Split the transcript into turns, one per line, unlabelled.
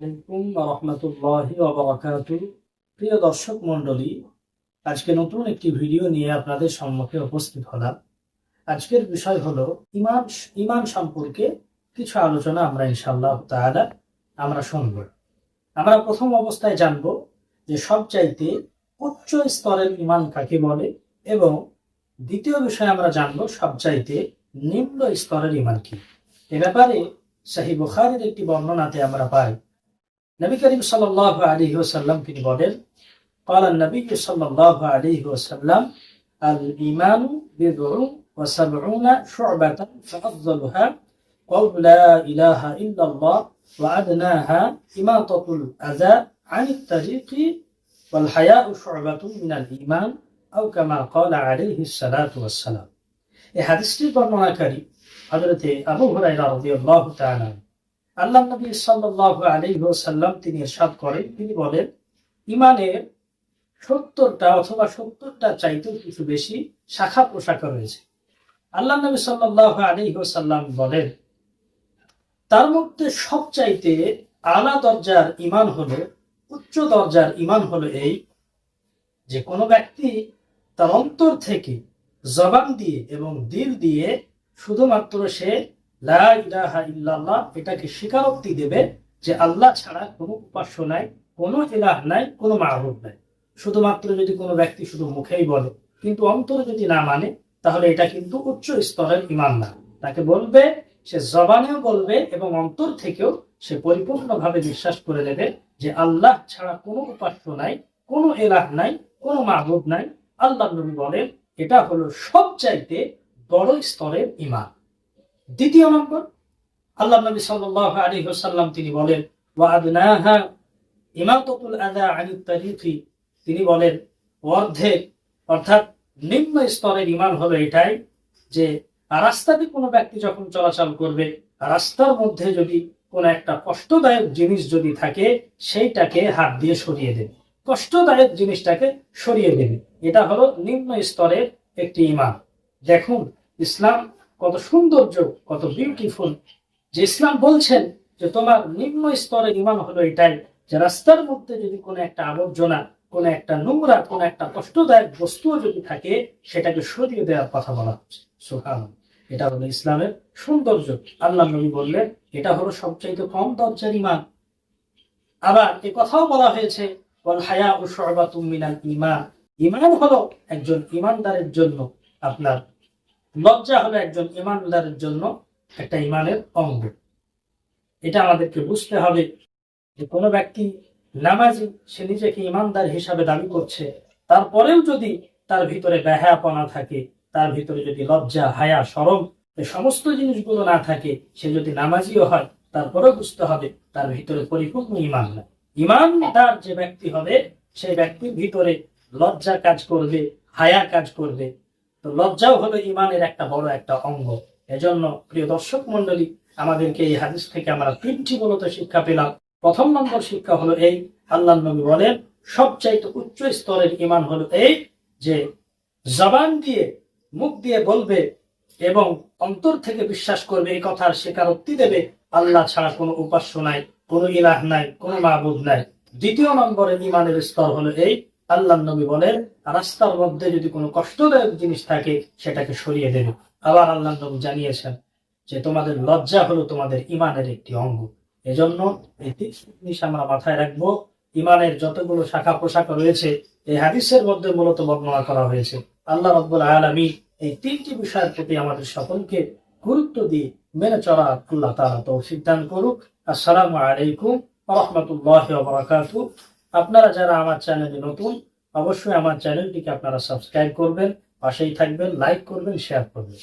আলাইকুম রহমতুল্লাহি প্রিয় দর্শক মণ্ডলী, আজকে নতুন একটি ভিডিও নিয়ে আপনাদের সম্মুখে উপস্থিত হলাম। আজকের বিষয় হলো ইমান ইমান সম্পর্কে কিছু আলোচনা আমরা ইনশাআল্লাহ তাআলা আমরা শুনব। আমরা প্রথম অবস্থায় জানব যে সবচাইতে উচ্চ স্তরের ইমান কাকে বলে এবং দ্বিতীয় বিষয় আমরা জানব সবচাইতে নিম্ন স্তরের ইমান কি। এ ব্যাপারে সাহি বুখারীর একটি বর্ণনাতে আমরা পাই নবী করিম সাল্লাহ আলী ওসাল্লাম তিনি বলেন قال النبي صلى الله عليه وسلم الإيمان بضع وسبعون شعبة فأفضلها قول لا إله إلا الله وأدناها إماطة الأذى عن الطريق والحياء شعبة من الإيمان أو كما قال عليه الصلاة والسلام এই হাদিসটির বর্ণনাকারী হজরতে আবু হুরাইরা রাদিয়াল্লাহু তাআলা আল্লাহ নবী সাল্লাল্লাহু আলাইহি ওয়াসাল্লাম তিনি ইরশাদ করেন। তিনি বলেন, ইমানের সত্তরটা অথবা সত্তরটা চাইতেও কিছু বেশি শাখা প্রশাখা রয়েছে। আল্লাহ নবী সাল্লাল্লাহু আলাইহি ওয়াসাল্লাম বলেন, তার মধ্যে সবচাইতে আলা দরজার ইমান হলো, উচ্চ দরজার ইমান হলো এই যে কোনো ব্যক্তি তার অন্তর থেকে জবান দিয়ে এবং দিল দিয়ে শুধুমাত্র সে এটাকে স্বীকারোক্তি দেবে যে আল্লাহ ছাড়া কোনো উপাস্য নাই, কোনো ইলাহ নাই, কোনো মাহবুব নাই। শুধুমাত্র যদি কোনো ব্যক্তি শুধু মুখেই বলে, কিন্তু অন্তরে যদি না মানে তাহলে এটা কিন্তু উচ্চ স্তরের ইমান না। তাকে বলবে, সে জবানেও বলবে এবং অন্তর থেকেও সে পরিপূর্ণভাবে বিশ্বাস করে নেবে যে আল্লাহ ছাড়া কোনো উপাস্য নাই, কোনো এলাহ নাই, কোনো মাহবুব নাই। আল্লাহ নবী বলেন, এটা হলো সবচাইতে বড় স্তরের ইমান দ্বিতীয় নম্বর, আল্লাহ নবী সাল্লাল্লাহু আলাইহি ওয়াসাল্লাম তিনি বলেন ওয়া আদনাহা আদা তারিফি তিনি বলেন, অর্ধেক, অর্থাৎ নিম্ন স্তরের ইমান হলো এটাই যে, রাস্তাতে কোনো ব্যক্তি যখন চলাচল করবে, রাস্তার মধ্যে যদি কোনো একটা কষ্টদায়ক জিনিস যদি থাকে, সেইটাকে হাত দিয়ে সরিয়ে দেবে। কষ্টদায়ক জিনিসটাকে সরিয়ে দেবে। এটা হলো নিম্ন স্তরের একটি ইমান দেখুন, ইসলাম কত সৌন্দর্য, কত বিউটিফুল যে ইসলাম বলছেন যে তোমার নিম্ন স্তরের ইমান হলো এটাই, যে রাস্তার মধ্যে যদি কোনো একটা আবর্জনা, কোনো একটা নোংরা, কোনো একটা কষ্টদায়ক বস্তুও যদি থাকে, সেটাকে সরিয়ে দেওয়ার কথা বলা হচ্ছে। সোহান এটা হলো ইসলামের সৌন্দর্য। আল্লাহ নবী বললেন, এটা হলো সবচাইতে কম দরজার ইমান। আবার এ কথাও বলা হয়েছে বল হায়া ও সরবাতুম মিনাল ইমান ইমান হলো একজন ইমানদারের জন্য আপনার লজ্জা হলো একজন ইমানদারের জন্য একটা ইমানের অঙ্গ। এটা আমাদেরকে বুঝতে হবে যে কোনো ব্যক্তি নামাজি, সে নিজেকে ইমানদার হিসাবে দাবি করছে। তারপরেও যদি তার ভিতরে ব্যাহাপনা থাকে, তার ভিতরে যদি লজ্জা, হায়া, সরম এই সমস্ত জিনিসগুলো না থাকে, সে যদি নামাজিও হয়, তারপরেও বুঝতে হবে তার ভিতরে পরিপূর্ণ ইমান না ইমানদার যে ব্যক্তি হবে, সেই ব্যক্তির ভিতরে লজ্জা কাজ করবে, হায়া কাজ করবে তো লজ্জাও হলো ইমানের একটা বড় একটা অঙ্গ। এজন্য, প্রিয় দর্শক মন্ডলী আমাদেরকে এই হাদিস থেকে আমরা তিনটি মূলত শিক্ষা পেলাম। প্রথম নম্বর শিক্ষা হলো এই, আল্লাহ নবী বলেন, সবচাইতে উচ্চ স্তরের ইমান হলো এই যে, জবান দিয়ে মুখ দিয়ে বলবে এবং অন্তর থেকে বিশ্বাস করবে, এই কথার স্বীকারোক্তি দেবে, আল্লাহ ছাড়া কোনো উপাস্য নাই, কোনো ইলাহ নাই, কোনো মাহবুদ নাই। দ্বিতীয় নম্বরের ইমানের স্তর হলো এই আল্লাহ নবী বলেন, রাস্তার মধ্যে যদি কোনো কষ্টদায়ক জিনিস থাকে, সেটাকে সরিয়ে দেবে আবার আল্লাহ নবী জানিয়েছেন যে তোমাদের লজ্জা হলো তোমাদের ইমানের একটি অঙ্গ। এজন্য এই জিনিস আমরা মাথায় রাখব, ইমানের যতগুলো শাখা পোশাখা রয়েছে, এই হাদিসের মধ্যে মূলত বর্ণনা করা হয়েছে। আল্লাহ রব্বুল আলমী এই তিনটি বিষয়ের প্রতি আমাদের সকলকে গুরুত্ব দিয়ে মেনে চলা আল্লাহ তালা তো সিদ্ধান্ত করুক। আসসালামু আলাইকুম রহমতুল্লাহ বারাকাতু আপনারা যারা আমার চ্যানেলে নতুন, অবশ্যই আমার চ্যানেলটিকে আপনারা সাবস্ক্রাইব করবেন, পাশেই থাকবেন, লাইক করবেন শেয়ার করবেন।